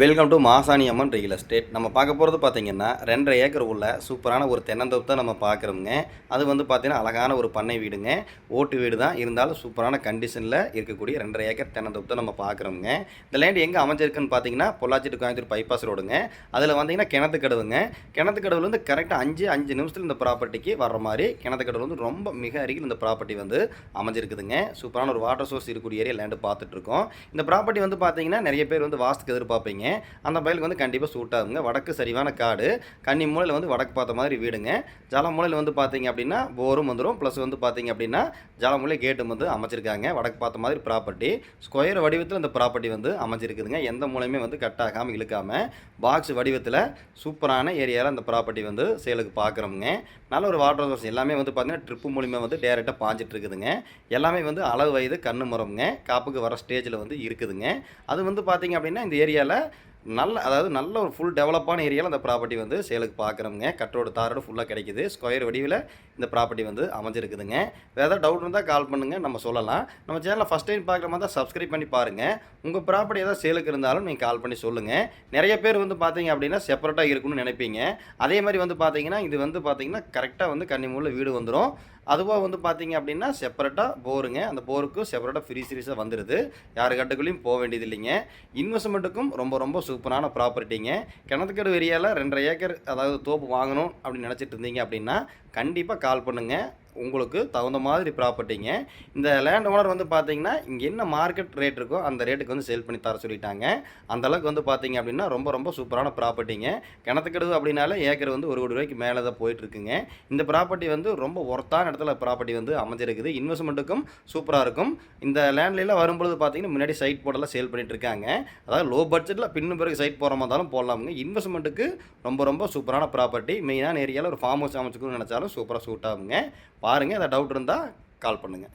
Welcome to Masani Amman real estate நம்ம பார்க்க போகிறது பார்த்தீங்கன்னா ரெண்டரை ஏக்கர் உள்ள சூப்பரான ஒரு தென்னந்தோப்பு தான் நம்ம பார்க்குறோங்க அது வந்து பார்த்தீங்கன்னா அழகான ஒரு பண்ணை வீடுங்க. ஓட்டு வீடு தான். இருந்தாலும் சூப்பரான கண்டிஷனில் இருக்கக்கூடிய ரெண்டரை ஏக்கர் தென்னந்தோப்பு தான் நம்ம பார்க்குறோங்க இந்த லேண்ட் எங்கே அமைஞ்சிருக்குன்னு பார்த்தீங்கன்னா பொள்ளாச்சி கோயம்புத்தூர் பைபாஸ் ரோடுங்க அதில் வந்தீங்கன்னா கிணத்து கடவுங்க கிணத்து கடவுலேருந்து கரெக்டாக அஞ்சு அஞ்சு நிமிஷத்தில் இந்த ப்ராப்பர்ட்டிக்கு வர்ற மாதிரி கிணத்து கடவுள் வந்து ரொம்ப மிக அருகில் இந்த ப்ராப்பர்ட்டி வந்து அமைஞ்சிருக்குதுங்க. சூப்பரான ஒரு வாட்டர் சோர்ஸ் இருக்கக்கூடிய ஏரியா லேண்டு பார்த்துட்டு இருக்கோம். இந்த ப்ராப்பர்ட்டி வந்து பார்த்தீங்கன்னா நிறைய பேர் வந்து வாஸ்துக்கு பார்ப்பீங்க. அந்த பயலுக்கு வந்து கண்டிப்பாக சூட் ஆகுங்க வடக்கு சரிவான காடு. கன்னி மூலையில் வந்து வடக்கு பார்த்த மாதிரி வீடுங்க. ஜல மூலையில் வந்து பார்த்தீங்க அப்படின்னா போரும் வந்துடும் ப்ளஸ் வந்து பார்த்தீங்க அப்படின்னா ஜலமூலை கேட்டும் வந்து அமைச்சிருக்காங்க. வடக்கு பார்த்த மாதிரி ப்ராப்பர்ட்டி ஸ்கொயர் வடிவத்தில் இந்த ப்ராப்பர்ட்டி வந்து அமைச்சிருக்குதுங்க எந்த மூலையுமே வந்து கட் ஆகாமல் இழுக்காமல் பாக்ஸ் வடிவத்தில் சூப்பரான ஏரியாவில் அந்த ப்ராப்பர்ட்டி வந்து சேலுக்கு பார்க்குறோமுங்க நல்ல ஒரு வாட்டர் சோர்ஸ் எல்லாமே வந்து பார்த்தீங்கன்னா ட்ரிப்பு மூலியமாக வந்து டேரெக்டாக பாஞ்சிட்டு இருக்குதுங்க. எல்லாமே வந்து அளவு வயது கண்ணு மரம்ங்க காப்புக்கு வர ஸ்டேஜில் வந்து இருக்குதுங்க. அது வந்து பார்த்தீங்க அப்படின்னா இந்த ஏரியாவில் நல்ல அதாவது நல்ல ஒரு ஃபுல் டெவலப்பான ஏரியாவில் அந்த ப்ராப்பர்ட்டி வந்து சேலுக்கு பார்க்குறோங்க கட்டோட தாரோட ஃபுல்லாக கிடைக்குது. ஸ்கொயர் வடிவில் இந்த ப்ராப்பர்ட்டி வந்து அமைஞ்சிருக்குதுங்க. வேறு ஏதாவது டவுட் இருந்தால் கால் பண்ணுங்கள் நம்ம சொல்லலாம். நம்ம சேனலில் ஃபஸ்ட் டைம் பார்க்குற மாதிரி தான் சப்ஸ்கிரைப் பண்ணி பாருங்கள் உங்கள் ப்ராப்பர்ட்டி ஏதாவது சேலுக்கு இருந்தாலும் நீங்கள் கால் பண்ணி சொல்லுங்கள் நிறைய பேர் வந்து பார்த்தீங்க அப்படின்னா செப்பரேட்டாக இருக்குன்னு நினைப்பீங்க. அதே மாதிரி வந்து பார்த்தீங்கன்னா இது வந்து பார்த்தீங்கன்னா கரெக்டாக வந்து கன்னிமூலில் வீடு வந்துடும் அதுவாக வந்து பார்த்தீங்க அப்படின்னா செப்பரேட்டாக போருங்க. அந்த போருக்கும் செப்பரேட்டாக ஃப்ரீ சீரிஸாக வந்துடுது யார் கட்டுக்குள்ளேயும் போக வேண்டியது இல்லைங்க இன்வெஸ்ட்மெண்ட்டுக்கும் ரொம்ப ரொம்ப சூப்பரான ப்ராப்பர்ட்டிங்க கிணத்துக்கடு ஏரியாவில் ரெண்டரை ஏக்கர் அதாவது தோப்பு வாங்கணும் அப்படின்னு நினச்சிட்டு இருந்தீங்க அப்படின்னா கண்டிப்பாக கால் பண்ணுங்கள் உங்களுக்கு தகுந்த மாதிரி ப்ராப்பர்ட்டிங்க இந்த லேண்ட் ஓனர் வந்து பார்த்தீங்கன்னா இங்கே என்ன மார்க்கெட் ரேட் இருக்கோ அந்த ரேட்டுக்கு வந்து சேல் பண்ணி தர சொல்லிட்டாங்க. அந்த அளவுக்கு வந்து பார்த்தீங்க அப்படின்னா ரொம்ப ரொம்ப சூப்பரான ப்ராப்பர்ட்டிங்க கிணத்துக்கடுவு அப்படின்னாலே ஏக்கர் வந்து ஒரு கோடி ரூபாய்க்கு மேலே தான் போயிட்டுருக்குங்க. இந்த ப்ராப்பர்ட்டி வந்து ரொம்ப ஒர்த்தான இடத்துல ப்ராப்பர்ட்டி வந்து அமைஞ்சிருக்குது. இன்வெஸ்ட்மெண்ட்டுக்கும் சூப்பராக இருக்கும். இந்த லேண்ட்லாம் வரும்பொழுது பார்த்தீங்கன்னா முன்னாடி சைட் போர்டெல்லாம் சேல் பண்ணிட்டு இருக்காங்க. அதாவது லோ பட்ஜெட்டில் பின்னு பிறகு சைட் போகிற மாதிரி இருந்தாலும் போடலாமுங்க. இன்வெஸ்ட்மெண்ட்டுக்கு ரொம்ப ரொம்ப சூப்பரான ப்ராப்பர்ட்டி மெயினான ஏரியாவில் ஒரு ஃபார்ம் ஹவுஸ் அமைச்சுக்கணும்னு நினச்சாலும் சூப்பராக சூட் ஆகுங்க. பாருங்கள் எதாவது டவுட் இருந்தால் கால் பண்ணுங்கள்